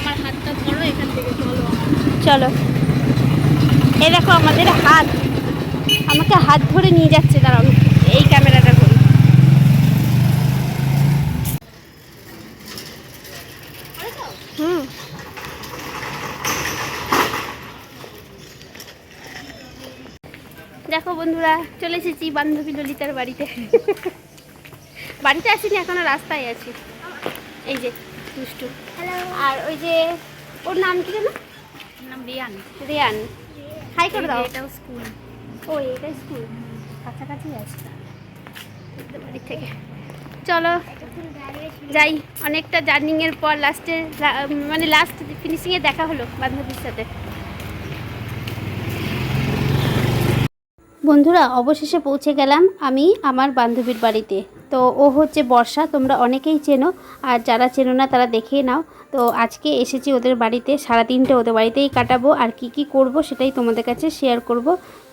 আমার হাতটা ধরো, এখান থেকে চলো চলো। এই দেখো আমাদের হাত। আমাকে হাত ধরে নিয়ে যাচ্ছে, দাঁড়াও, এই ক্যামেরাটা করি হুম। দেখো বন্ধুরা, চলে এসেছি বান্ধবী ললিতার বাড়িতে। বাড়িতে আসিনি, এখনও রাস্তায় আছি। এই যে দুষ্টু। আর ওই যে ওর নাম কি যেন? নাম রিয়ান। রিয়ান। হাই করে দাও। এটাও স্কুল। ও এটা স্কুল। কাছাকাছি আছে। বাড়ির থেকে। চলো যাই। অনেকটা জার্নিংয়ের পর লাস্টে মানে লাস্ট ফিনিশিংয়ে দেখা হলো বান্ধবীর সাথে। বন্ধুরা, অবশেষে পৌঁছে গেলাম আমি আমার বান্ধবীর বাড়িতে। তো ও হচ্ছে বর্ষা, তোমরা অনেকেই চেনো, আর যারা চেনো না তারা দেখে নাও। তো আজকে এসেছি ওদের বাড়িতে, সারাদিনটা ওদের বাড়িতেই কাটাবো, আর কি কি করব সেটাই তোমাদের কাছে শেয়ার করব।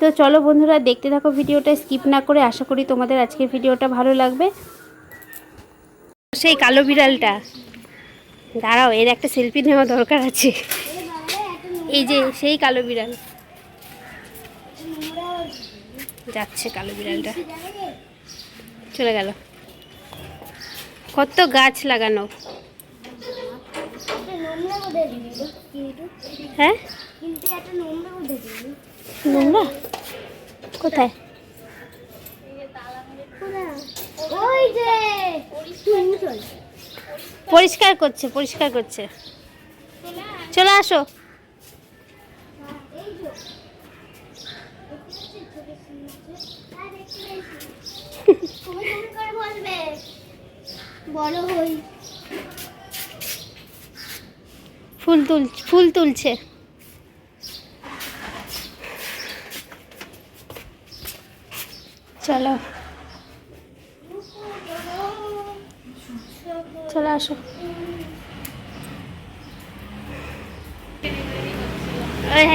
তো চলো বন্ধুরা, দেখতে থাকো ভিডিওটা স্কিপ না করে আশা করি তোমাদের আজকের ভিডিওটা ভালো লাগবে। সেই কালো বিড়ালটা। দাঁড়াও, এর একটা সেলফি নেওয়া দরকার আছে। এই যে, সেই কালো বিড়াল। যাচ্ছে কালো বিড়ালটা। চলে গেল। কত গাছ লাগানো। হ্যাঁ? কোথায়? পরিষ্কার করছে পরিষ্কার করছে। চলে আসো। ফুল তুল, ফুল তুলছে। চলো। চলে আসো।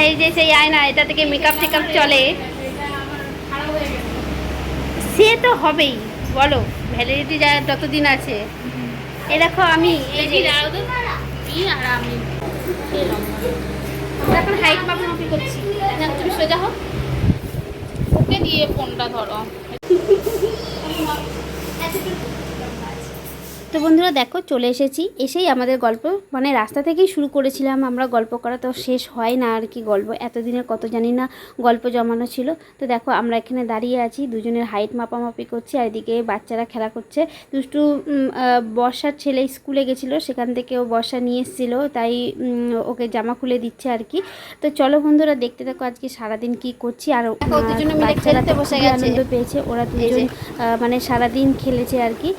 এই যে সেই আয়না, এটা থেকে মেকআপ টেকআপ চলে। সে তো হবেই। বলো ভ্যালিডিটি যা যতদিন আছে। এ দেখো আমি করছি। তুমি সোজা হোক। ওকে দিয়ে ফোনটা ধরো। তো বন্ধুরা দেখো চলে এসেছি। এসেই আমাদের গল্প মানে রাস্তা থেকেই শুরু করেছিলাম আমরা গল্প করা তো শেষ হয় না আর কি গল্প। এতদিনের কত জানি না গল্প জমানো ছিল। তো দেখো আমরা এখানে দাঁড়িয়ে আছি দুজনের হাইট মাপামাপি করছি আর এদিকে বাচ্চারা খেলা করছে। দুষ্টু বর্ষার ছেলে স্কুলে গেছিল সেখান থেকে ও বর্ষা নিয়ে এসেছিল তাই ওকে জামা খুলে দিচ্ছে আর কি। তো চলো বন্ধুরা দেখতে থাকো আজকে সারাদিন কি করছি। আর বাচ্চারা বসে আনন্দ পেয়েছে ওরা দুজন মানে সারাদিন খেলেছে আর কি।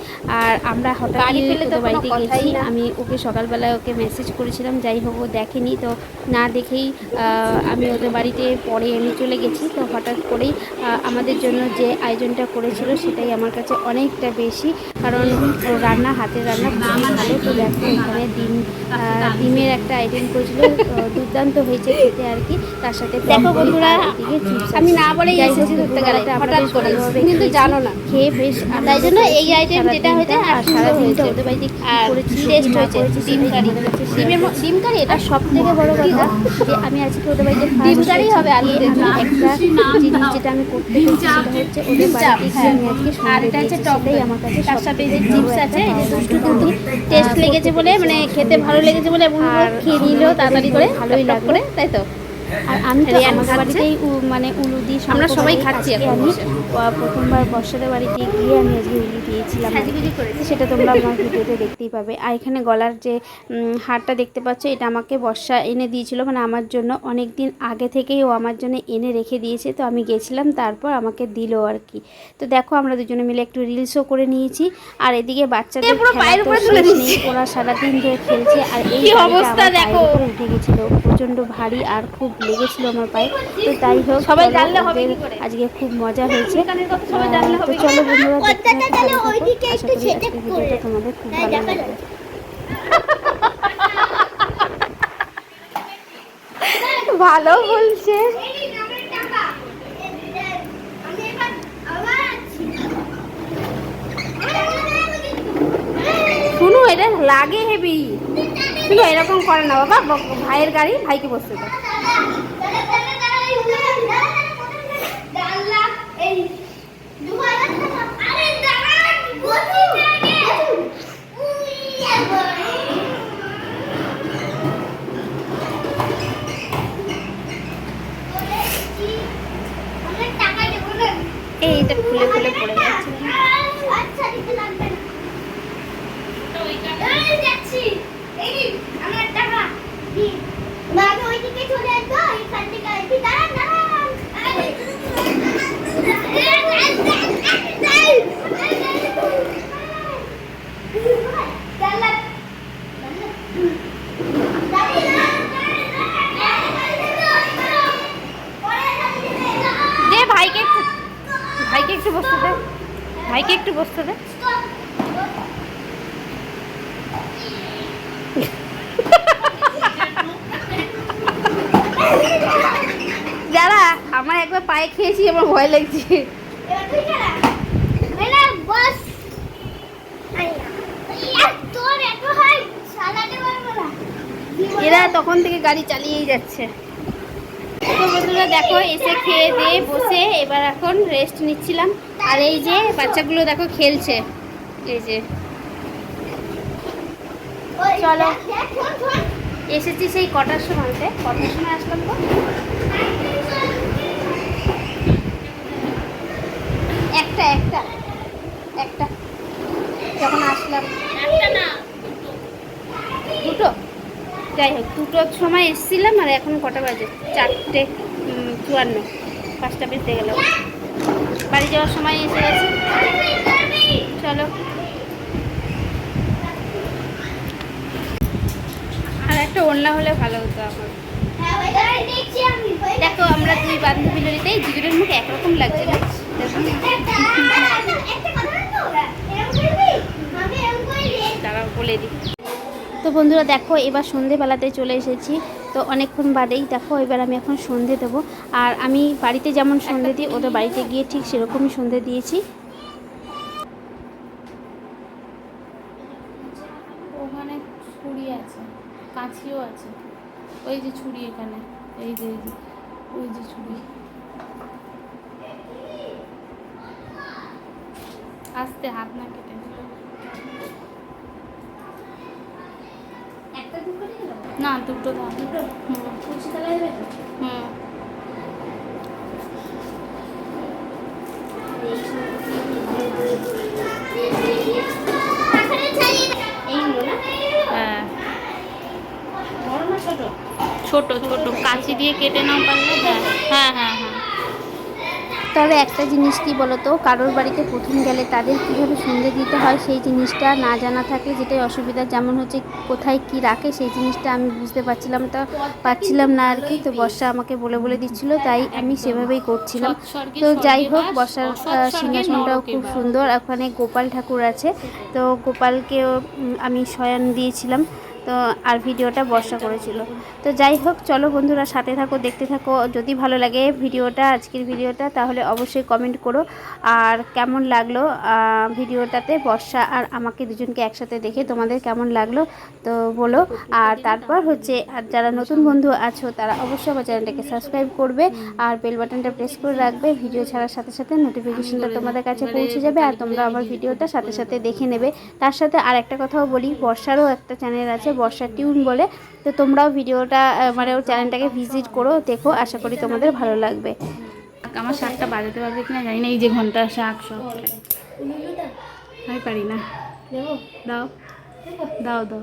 আর আমরা হঠাৎ বাড়ি পেলে তো বাড়িতে গেছি। আমি ওকে সকালবেলায় ওকে মেসেজ করেছিলাম যাই হোক ও দেখেনি। তো না দেখেই আমি ওদের বাড়িতে পরে এনে চলে গেছি। তো হঠাৎ করেই আমাদের জন্য যে আয়োজনটা করেছিল সেটাই আমার কাছে অনেকটা বেশি কারণ ও রান্না হাতের রান্না খুবই ভালো তো দেখো এখানে ডিম ডিমের একটা আইটেম করেছিল। দুর্দান্ত হয়েছে খেতে আর কি। তার সাথে দেখো বন্ধুরা আমি না বলেই এসেছি ধরতে গেলে। হঠাৎ করে। কিন্তু জানো না। খেয়ে বেশ তাই জন্য এই আইটেম যেটা হয়েছে আর সারা দিনটা ওদের বাড়িতে করেছি টেস্ট হয়েছে, ডিম কারি। ডিমের ডিম কারি এটা সবথেকে সব থেকে বড় কথা যে আমি আজকে ওদের বাড়িতে ডিম কারি হবে আলু একটা জিনিস যেটা আমি করতে সেটা হচ্ছে ওদের বাড়িতে গিয়ে আমি আজকে আর সন্ধ্যে এটা হচ্ছে দিয়েছি। টক সেটাই দই। আমার কাছে তার সাথে যে চিপস আছে এই যে দুষ্টু কিন্তু টেস্ট লেগেছে বলে মানে খেতে ভালো লেগেছে বলে এবং খেয়ে নিলেও তাড়াতাড়ি করে ভালোই। করে তাই তো আর আমি তো আমাদের বাড়িতেই মানে উলু দিই আমরা সবাই খাচ্ছি এখন। প্রথমবার বর্ষাদের বাড়িতে গিয়ে আমি আজকে উলু দিয়েছিলাম। সেটা তোমরা আমার ভিডিওতে দেখতেই পাবে। আর এখানে গলার যে হারটা দেখতে পাচ্ছ এটা আমাকে বর্ষা এনে দিয়েছিল। মানে আমার জন্য অনেক দিন আগে থেকেই ও আমার জন্য এনে রেখে দিয়েছে। তো আমি গেছিলাম তারপর আমাকে দিল আর কি। তো দেখো আমরা দুজনে মিলে একটু রিলসও করে নিয়েছি। আর এদিকে বাচ্চাদের। ওরা সারাদিন ধরে খেলছে। আর এই অবস্থা দেখো। উঠে গেছিল। প্রচণ্ড ভারী আর খুব লেগেছিল আমার পায়ে। তো তাই হোক সবাই জানলে হবে ওদের কি করে? আজকে খুব মজা হয়েছে। এখানের কথা সবাই আহ, জানলে তো চলো বন্ধুরা। ভিডিওটা তোমাদের খুব হ্যাঁ, ভালো লাগবে ভালো বলছে। শুনো এটা লাগে হেভি। কিন্তু এরকম করে না বাবা। ভাইয়ের গাড়ি ভাইকে বসতে দাও। এই এটা খুলে খুলে পড়ে যাচ্ছে। দিতে লাগবে না এই যাচ্ছি এই আমার টাকা দি ভাইকে একটু বসতে দে। ভাইকে একটু বসতে দে যারা আমার একবার পায়ে খেয়েছি আমার ভয় লাগছে। এরা তখন থেকে গাড়ি চালিয়েই যাচ্ছে। তো বন্ধুরা দেখো এসে খেয়ে দিয়ে বসে এবার এখন রেস্ট নিচ্ছিলাম। আর এই যে বাচ্চাগুলো দেখো খেলছে। এই যে। চলো। এসেছি সেই কটার সময়তে কটার সময় আসলাম তো একটা একটা একটা। যখন আসলাম দুটো। যাই হোক দুটোর সময় এসেছিলাম আর এখন কটা বাজে? চারটে চুয়ান্ন। পাঁচটা বেজতে গেল। বাড়ি যাওয়ার সময় এসে গেছে। চলো। আর একটা ওড়না হলে ভালো হতো আমার। হ্যাঁ, দেখো আমরা দুই বান্ধবী ললিতাই দুজনের মুখ একরকম লাগছে না তো বন্ধুরা, দেখো, এবার সন্ধেবেলাতে চলে এসেছি। তো অনেকক্ষণ বাদেই, দেখো, এবার আমি এখন সন্ধে দেবো। আর আমি বাড়িতে যেমন সন্ধে দিই, ওদের বাড়িতে গিয়ে ঠিক সেরকমই সন্ধে দিয়েছি। ওখানে ছুরি আছে কাঁচিও আছে। ওই যে ছুরি এখানে এই যে, ওই যে ছুরি। আস্তে হাত না কেটে না দুটো দাও। হুম। হ্যাঁ। ছোট ছোট। কাঁচি দিয়ে কেটে নাও পারলে। হ্যাঁ হ্যাঁ হ্যাঁ। তবে একটা জিনিস কি বলতো, কারোর বাড়িতে প্রথম গেলে তাদের কীভাবে সন্ধে দিতে হয় সেই জিনিসটা না জানা থাকলে যেটাই অসুবিধা, যেমন হচ্ছে কোথায় কি রাখে সেই জিনিসটা আমি বুঝতে পারছিলাম তা পাচ্ছিলাম না আর কি। তো বর্ষা আমাকে বলে বলে দিচ্ছিল, তাই আমি সেভাবেই করছিলাম। তো যাই হোক, বর্ষার সিংহাসনটাও খুব। সুন্দর, ওখানে গোপাল ঠাকুর আছে। তো গোপালকেও আমি শয়ন দিয়েছিলাম। তো আর ভিডিওটা বর্ষা করেছিল। তো যাই হোক, চলো বন্ধুরা সাথে থাকো, দেখতে থাকো। যদি ভালো লাগে ভিডিওটা, আজকের ভিডিওটা, তাহলে অবশ্যই কমেন্ট করো। আর কেমন লাগল ভিডিওটাতে বর্ষা আর আমাকে দুজনকে একসাথে দেখে তোমাদের কেমন লাগল, তো বলো। আর তারপর হচ্ছে, আর যারা নতুন বন্ধু আছো, তারা অবশ্যই আমার চ্যানেলটাকে সাবস্ক্রাইব করবে। আর বেল বাটনটা প্রেস করে রাখবে। ভিডিও ছাড়ার সাথে সাথে নোটিফিকেশনটা তোমাদের কাছে পৌঁছে যাবে আর তোমরা আমার ভিডিওটা সাথে সাথে দেখে নেবে। তার সাথে আর একটা কথাও বলি, বর্ষারও একটা চ্যানেল আছে বর্ষা টিউন বলে। তো তোমরাও ভিডিওটা মানে ওর চ্যানেলটাকে ভিজিট করো দেখো আশা করি তোমাদের ভালো লাগবে। আমার শাকটা বাজাতে পারবে কিনা জানি না এই যে ঘণ্টা শাক সব। আমি পারি না। দাও দাও। দাও দাও।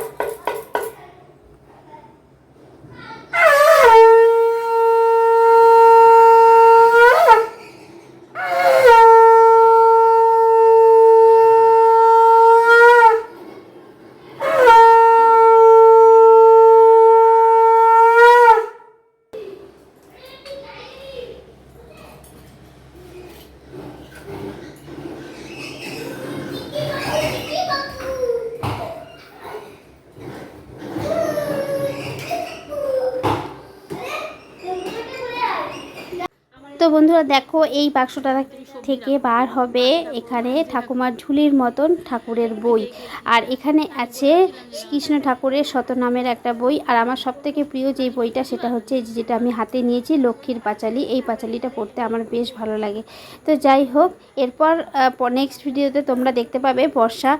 তো বন্ধুরা দেখো, এই বাক্সটা থেকে বার হবে এখানে ঠাকুমার ঝুলির মতন ঠাকুরের বই। আর এখানে আছে কৃষ্ণ ঠাকুরের শতনামের একটা বই। আর আমার সবথেকে প্রিয় যেই বইটা, সেটা হচ্ছে যে যেটা আমি হাতে নিয়েছি, লক্ষ্মীর পাঁচালী। এই পাঁচালীটা পড়তে আমার বেশ ভালো লাগে। তো যাই হোক, এরপর নেক্সট ভিডিওতে তোমরা দেখতে পাবে বর্ষা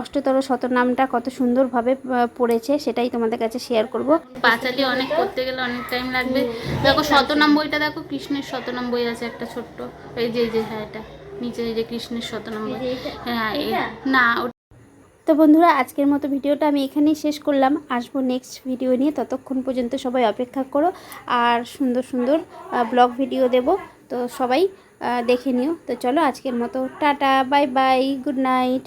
অষ্টতর শতনামটা কত সুন্দরভাবে পড়েছে, সেটাই তোমাদের কাছে শেয়ার করব। পাঁচালি অনেক করতে গেলে অনেক টাইম লাগবে। দেখো শতনাম বইটা দেখো, কৃষ্ণের শতনাম বই আছে একটা ছোট্ট। এই যে এই যে হ্যাঁ এটা। নিচে এই যে কৃষ্ণের শতনাম বই হ্যাঁ না ওটা তো বন্ধুরা আজকের মতো ভিডিওটা আমি এখানেই শেষ করলাম। আসব নেক্সট ভিডিও নিয়ে। ততক্ষণ পর্যন্ত সবাই অপেক্ষা করো। আর সুন্দর সুন্দর ব্লগ ভিডিও দেব। তো সবাই দেখে নিও। তো চলো আজকের মতো। Tata bye bye good night